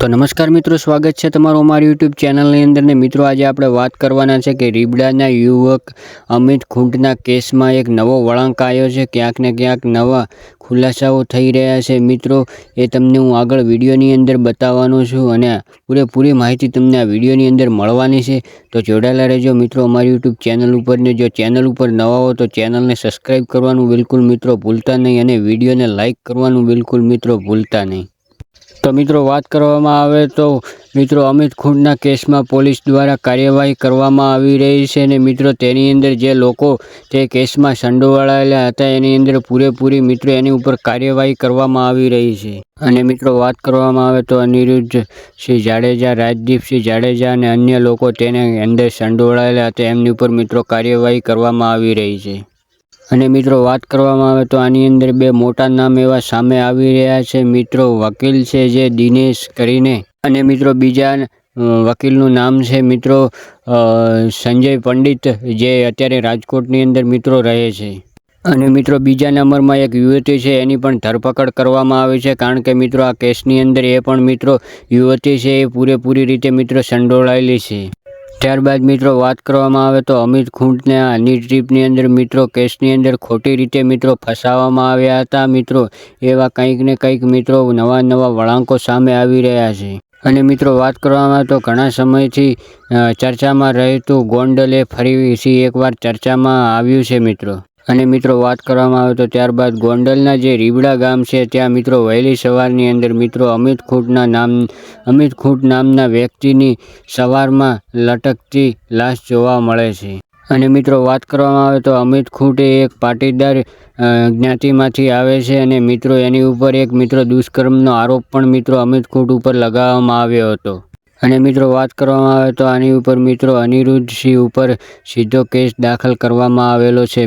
તો નમસ્કાર મિત્રો, સ્વાગત છે તમારું અમારી યુટ્યુબ ચેનલની અંદર ને મિત્રો, આજે આપણે વાત કરવાના છે કે રીબડાના યુવક અમિત ખૂંટના કેસમાં એક નવો વળાંક આવ્યો છે. ક્યાંક ને ક્યાંક નવા ખુલાસાઓ થઈ રહ્યા છે. મિત્રો, એ તમને હું આગળ વિડીયોની અંદર બતાવવાનો છું અને પૂરેપૂરી માહિતી તમને આ વિડીયોની અંદર મળવાની છે. તો જોડાયેલા રહેજો મિત્રો, અમારી યુટ્યુબ ચેનલ ઉપર ને જો ચેનલ ઉપર નવા હો તો ચેનલને સબસ્ક્રાઈબ કરવાનું બિલકુલ મિત્રો ભૂલતા નહીં અને વિડીયોને લાઇક કરવાનું બિલકુલ મિત્રો ભૂલતા નહીં. તો મિત્રો વાત કરવામાં આવે તો મિત્રો અમિત ખૂંટના કેસમાં પોલીસ દ્વારા કાર્યવાહી કરવામાં આવી રહી છે અને મિત્રો તેની અંદર જે લોકો તે કેસમાં સંડોવાયેલા હતા એની અંદર પૂરેપૂરી મિત્રો એની ઉપર કાર્યવાહી કરવામાં આવી રહી છે. અને મિત્રો વાત કરવામાં આવે તો અનિરુદ્ધ સિંહ જાડેજા રાજદીપસિંહ જાડેજા અને અન્ય લોકો તેને અંદર સંડોવાયેલા હતા. એમની ઉપર મિત્રો કાર્યવાહી કરવામાં આવી રહી છે. અને મિત્રો વાત કરવામાં આવે તો આની અંદર બે મોટા નામ એવા સામે આવી રહ્યા છે. મિત્રો વકીલ છે જે દિનેશ કરીને અને મિત્રો બીજા વકીલનું નામ છે મિત્રો સંજય પંડિત જે અત્યારે રાજકોટની અંદર મિત્રો રહે છે. અને મિત્રો બીજા નંબરમાં એક યુવતી છે એની પણ ધરપકડ કરવામાં આવી છે કારણ કે મિત્રો આ કેસની અંદર એ પણ મિત્રો યુવતી છે એ પૂરેપૂરી રીતે મિત્રો સંડોળાયેલી છે. ત્યારબાદ મિત્રો વાત કરવામાં આવે તો અમિત ખૂંટને આ અની ટ્રીપની અંદર મિત્રો કેસની અંદર ખોટી રીતે મિત્રો ફસાવવામાં આવ્યા હતા. મિત્રો, એવા કંઈક ને કંઈક મિત્રો નવા નવા વળાંકો સામે આવી રહ્યા છે. અને મિત્રો, વાત કરવામાં તો ઘણા સમયથી ચર્ચામાં રહેતું ગોંડલ ફરીથી એકવાર ચર્ચામાં આવ્યું છે, મિત્રો. અને મિત્રો વાત કરવામાં આવે તો ત્યારબાદ ગોંડલના જે રીબડા ગામ છે, ત્યાં મિત્રો વહેલી સવારની અંદર મિત્રો અમિત ખૂંટના નામ, અમિત ખૂંટ નામના વ્યક્તિની સવારમાં લટકતી લાશ જોવા મળે છે. અને મિત્રો વાત કરવામાં આવે તો અમિત ખૂંટ એ એક પાટીદાર જ્ઞાતિમાંથી આવે છે અને મિત્રો એની ઉપર એક મિત્રો દુષ્કર્મનો આરોપ પણ મિત્રો અમિત ખૂંટ ઉપર લગાવવામાં આવ્યો હતો. અને મિત્રો વાત કરવામાં આવે તો આની ઉપર મિત્રો અનિરુદ્ધ સિંહ ઉપર સીધો કેસ દાખલ કરવામાં આવેલો છે.